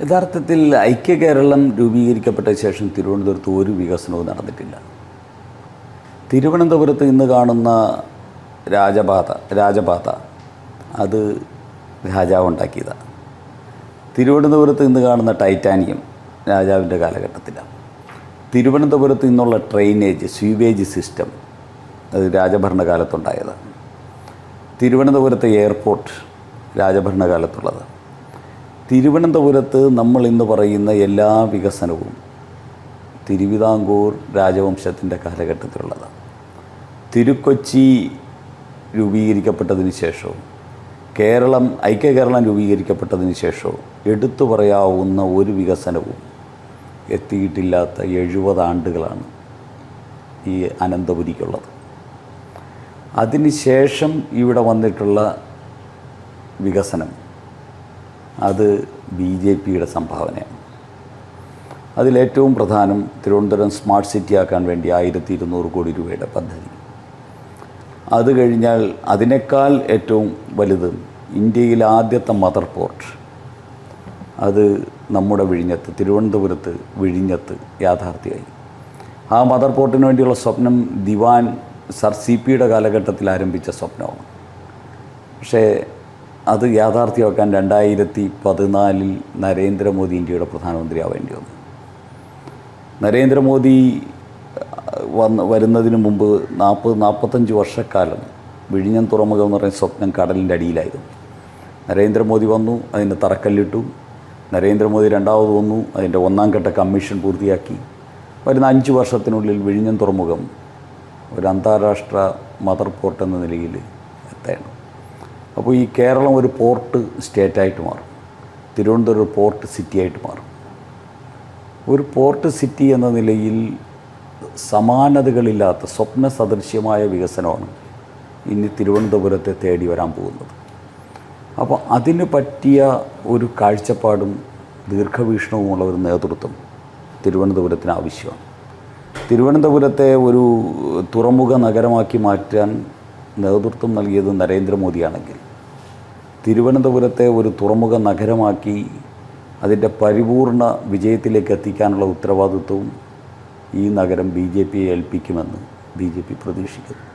യഥാർത്ഥത്തിൽ ഐക്യ കേരളം രൂപീകരിക്കപ്പെട്ട ശേഷം തിരുവനന്തപുരത്ത് ഒരു വികസനവും നടന്നിട്ടില്ല. തിരുവനന്തപുരത്ത് ഇന്ന് കാണുന്ന രാജപാത രാജപാത അത് രാജാവ് ഉണ്ടാക്കിയതാണ് തിരുവനന്തപുരത്ത് ഇന്ന് കാണുന്ന ടൈറ്റാനിയം രാജാവിന്റെ കാലഘട്ടത്തിലാണ് തിരുവനന്തപുരത്ത് നിന്നുള്ള ഡ്രെയിനേജ് സ്വീവേജ് സിസ്റ്റം അത് രാജഭരണകാലത്തുണ്ടായതാണ് തിരുവനന്തപുരത്തെ എയർപോർട്ട് രാജഭരണകാലത്തുള്ളത്. തിരുവനന്തപുരത്ത് നമ്മൾ ഇന്ന് പറയുന്ന എല്ലാ വികസനവും തിരുവിതാംകൂർ രാജവംശത്തിന്റെ കാലഘട്ടത്തിലുള്ളതാണ്. തിരുക്കൊച്ചി രൂപീകരിക്കപ്പെട്ടതിന് ശേഷവും കേരളം ഐക്യകേരളം രൂപീകരിക്കപ്പെട്ടതിന് ശേഷവും എടുത്തു പറയാവുന്ന ഒരു വികസനവും എത്തിയിട്ടില്ലാത്ത എഴുപത് ആണ്ടുകളാണ് ഈ അനന്തപുരിക്കുള്ളത്. അതിനുശേഷം ഇവിടെ വന്നിട്ടുള്ള വികസനം അത് ബി ജെ പിയുടെ സംഭാവനയാണ്. അതിലേറ്റവും പ്രധാനം തിരുവനന്തപുരം സ്മാർട്ട് സിറ്റി ആക്കാൻ വേണ്ടി ആയിരത്തി ഇരുന്നൂറ് കോടി രൂപയുടെ പദ്ധതി. അത് കഴിഞ്ഞാൽ അതിനേക്കാൾ ഏറ്റവും വലുത് ഇന്ത്യയിലെ ആദ്യത്തെ മദർ പോർട്ട്. അത് നമ്മുടെ വിഴിഞ്ഞത്ത് തിരുവനന്തപുരത്ത് വിഴിഞ്ഞത്ത് യാഥാർത്ഥ്യമായി. ആ മദർ പോർട്ടിന് വേണ്ടിയുള്ള സ്വപ്നം ദിവാൻ സർ സി പിയുടെ കാലഘട്ടത്തിൽ ആരംഭിച്ച സ്വപ്നമാണ്. പക്ഷേ അത് യാഥാർത്ഥ്യമാക്കാൻ രണ്ടായിരത്തി പതിനാലിൽ നരേന്ദ്രമോദി ഇന്ത്യയുടെ പ്രധാനമന്ത്രിയാവേണ്ടി വന്നു. നരേന്ദ്രമോദി വന്ന് വരുന്നതിന് മുമ്പ് നാൽപ്പത് നാൽപ്പത്തഞ്ച് വർഷക്കാലം വിഴിഞ്ഞം തുറമുഖം എന്ന് പറയുന്ന സ്വപ്നം കടലിന്റെ അടിയിലായിരുന്നു. നരേന്ദ്രമോദി വന്നു അതിന്റെ തറക്കല്ലിട്ടു. നരേന്ദ്രമോദി രണ്ടാമത് വന്നു അതിന്റെ ഒന്നാം ഘട്ട കമ്മീഷൻ പൂർത്തിയാക്കി. വരുന്ന അഞ്ച് വർഷത്തിനുള്ളിൽ വിഴിഞ്ഞം തുറമുഖം ഒരു അന്താരാഷ്ട്ര മദർ പോർട്ട് എന്ന നിലയിൽ എത്തണം. അപ്പോൾ ഈ കേരളം ഒരു പോർട്ട് സ്റ്റേറ്റായിട്ട് മാറും. തിരുവനന്തപുരം ഒരു പോർട്ട് സിറ്റിയായിട്ട് മാറും. ഒരു പോർട്ട് സിറ്റി എന്ന നിലയിൽ സമാനതകളില്ലാത്ത സ്വപ്ന സദൃശ്യമായ വികസനമാണ് ഇനി തിരുവനന്തപുരത്തെ തേടി വരാൻ പോകുന്നത്. അപ്പോൾ അതിന് പറ്റിയ ഒരു കാഴ്ചപ്പാടും ദീർഘവീക്ഷണവുമുള്ള ഒരു നേതൃത്വം തിരുവനന്തപുരത്തിന് ആവശ്യമാണ്. തിരുവനന്തപുരത്തെ ഒരു തുറമുഖ നഗരമാക്കി മാറ്റാൻ നേതൃത്വം നൽകിയത് നരേന്ദ്രമോദിയാണെങ്കിൽ തിരുവനന്തപുരത്തെ ഒരു തുറമുഖ നഗരമാക്കി അതിന്റെ പരിപൂർണ വിജയത്തിലേക്ക് എത്തിക്കാനുള്ള ഉത്തരവാദിത്വവും ഈ നഗരം ബി ജെ പിയെ ഏൽപ്പിക്കുമെന്ന് ബി ജെ പി പ്രതീക്ഷിക്കുന്നു.